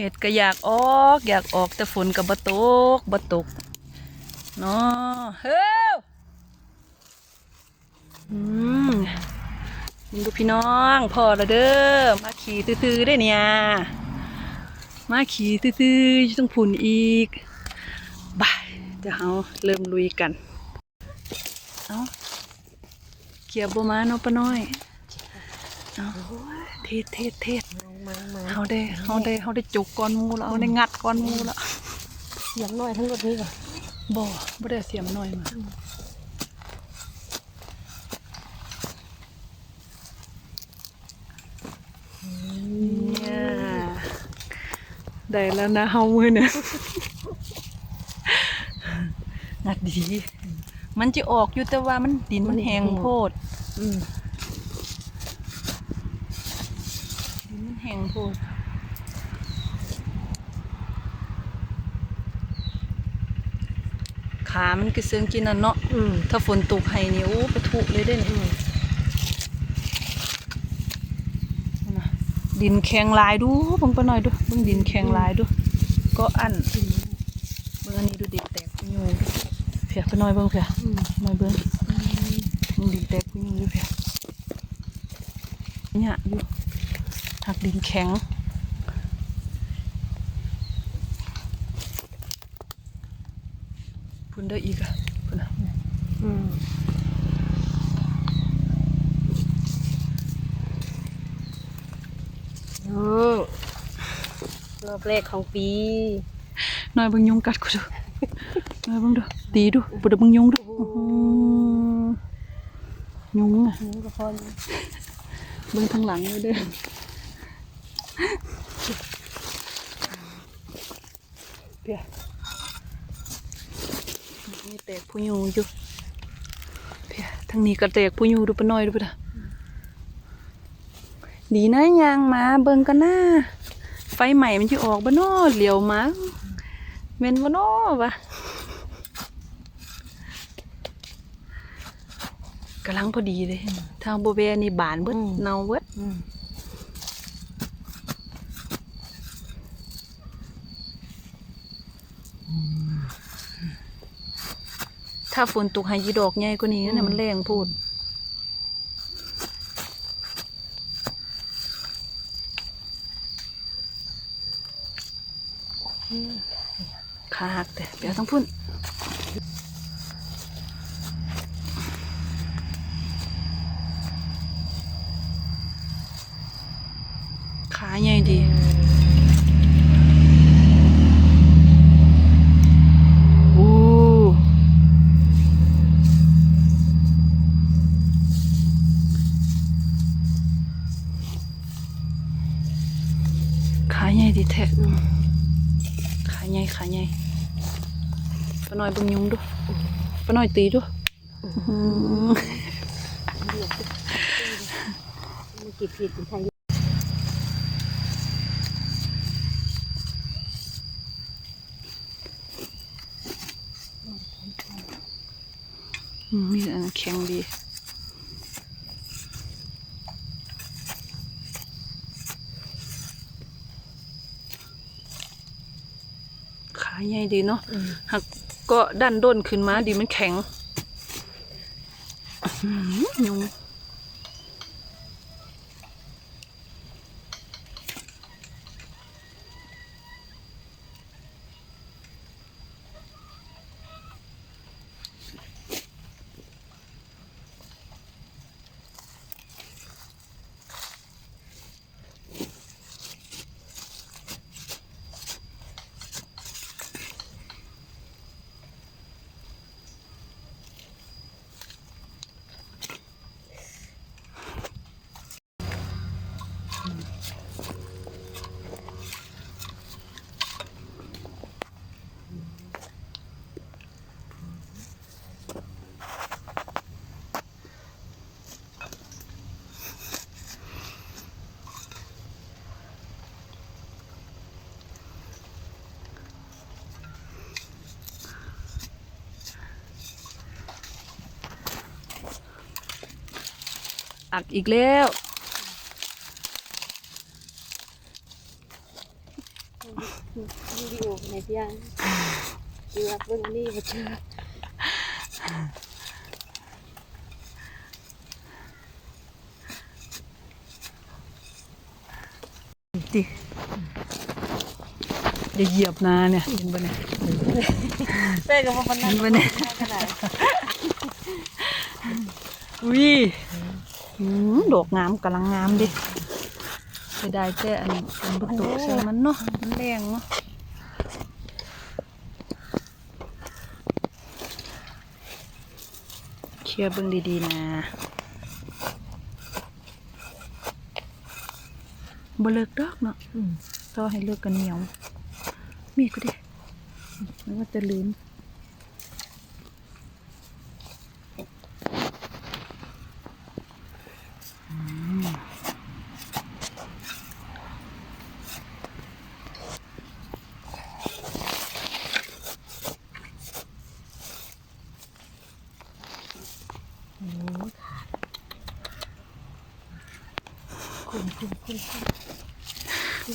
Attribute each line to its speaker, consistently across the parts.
Speaker 1: เห็ดก็อยากออก อยากออกแต่ฝนก็บ่ตกบ่ตกเนาะเฮ้ยอืมนี่ดูพี่น้องพอแล้วเด้อมาขี่ตื้อๆได้เนี่ยมาขี่ตื้อๆอยู่ตรงผุนอีกบายเดี๋ยวเราเริ่มลุยกันเอาเกียบบมาเนาะป้าน้อยเอาเทศเทศเทศ เฮาได้เฮาได้เฮาได้จุกก้อนหมูแล้วเฮาได้งัดก้อนหมูแล้ว
Speaker 2: เสียงหน่อยทั้งหมดนี้ก่อน
Speaker 1: บ่บ่ได้เสียมหน่อยมาเนี่ยได้แล้วนะเฮามือเนี่ยงัดดี มันจะออกอยู่แต่ว่ามันดินมันแห้งโพด
Speaker 2: อืม
Speaker 1: ดินมันแห้งโพดขามันก็เซิงกินน่ะเนาะ
Speaker 2: อืม
Speaker 1: ถ้าฝนตกให้นี่โอ้ปะทุเลยได้นี่นะดินแข็งหลายดูเบิ่งไปหน่อยดูเบิ่งดินแข็งหลายดู ก็อันเบิ่งอันนี้ดูดินแตกปุยูดูเพียไปหน่อยเบิ่งเพีย
Speaker 2: อืม
Speaker 1: หน่อยเบิ่งเบิ่งดินแตกปุยูดูเพียเนี่ยอยู่ หักดินแข็ง พุ่นได้อีกอะพุ่นอะ
Speaker 2: อืมโอ้รอบแรกของปี
Speaker 1: หน่อยเบิ่งยุงกัดกูดูหน่อยเบิ่งดูตีดูบุดเบิ่งยุงดูอื้อหือยุงอะ
Speaker 2: นี่ก็พออยู่
Speaker 1: เบิ่งทางหลังเลยเด้อเปีย นี่แตกผู้ยูอยู่เปียทางนี้ก็แตกผู้ยูดูปะหน่อยดูปะนะดีนะยางมาเบิ่งกันหน้าไฟใหม่มันจะออกบ่น้อเหลียวมาเม่นบ่น้อวะกำลังพอดีเลยทางโบเวนี่บานเบิดเนาเบิด ถ้าฝนตกให้ยีดอกใหญ่กว่านี้เนี่ยมันแรงพูด ขาหักแต่เดี๋ยวต้องพุ่นขาใหญ่ดี อู้ ขาใหญ่ดีแท้ขาใหญ่ขาใหญ่ปะน้อยเบึงยุงดูปะน้อยตีดูอื้อหือ
Speaker 2: มันกี่ผิดเป็นไทย
Speaker 1: อืมมีอันแข็งดี ใหญ่ดีเนาะ
Speaker 2: อืม
Speaker 1: หักก็ดันด้นขึ้นมาดีมันแข็งอื้อหือยุง อักอีกแล้ว
Speaker 2: โวิดีโอในพี่ยังเกือบเบิ่งนี่บ่เจอ
Speaker 1: ดิอย่าเหยียบนาเนี่ยเห็นปะเนี่ย
Speaker 2: เป้ก็บ่ปานนั้น
Speaker 1: เห็นปะเนี่ย
Speaker 2: ขนาด
Speaker 1: อุ้ยอืม ดอกงามกำลังงามดิไปได้แต่อันอันประตูใส่มันเนาะมันแรงเนาะเคลียร์เบิ่งดีๆนะบ่เลิกดอกเนาะต่อให้เลิกกันเหนียว มีก็ดิไม่ว่าจะลืม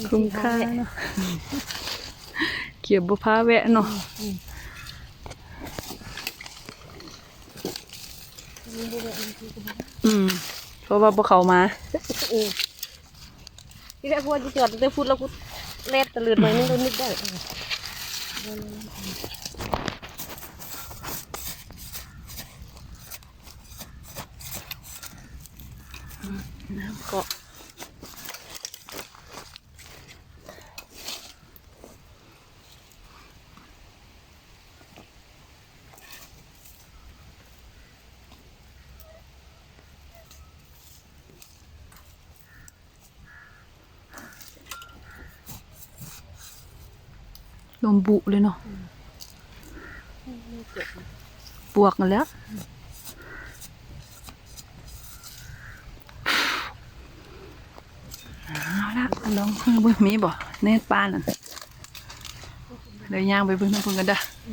Speaker 1: คุ้มค่าเนาะเกียบบุพาแวะเนาะอืมเพราะว่าพวกเขามา
Speaker 2: เออที่แรกว่าจะจอดตั้งแต่พูดแล้วพูดเล็ดตะลืดหน่อยนึงก็นึกได้
Speaker 1: น้ำเกาะ ลมบุเลยเนาะบวกกันแล้วเอาละลองเพิ่งเบิ่งมีบ่เนป้านั่นเดี๋ยวย่างไปเบิ่งน้ำพึ่งกันเด้ออ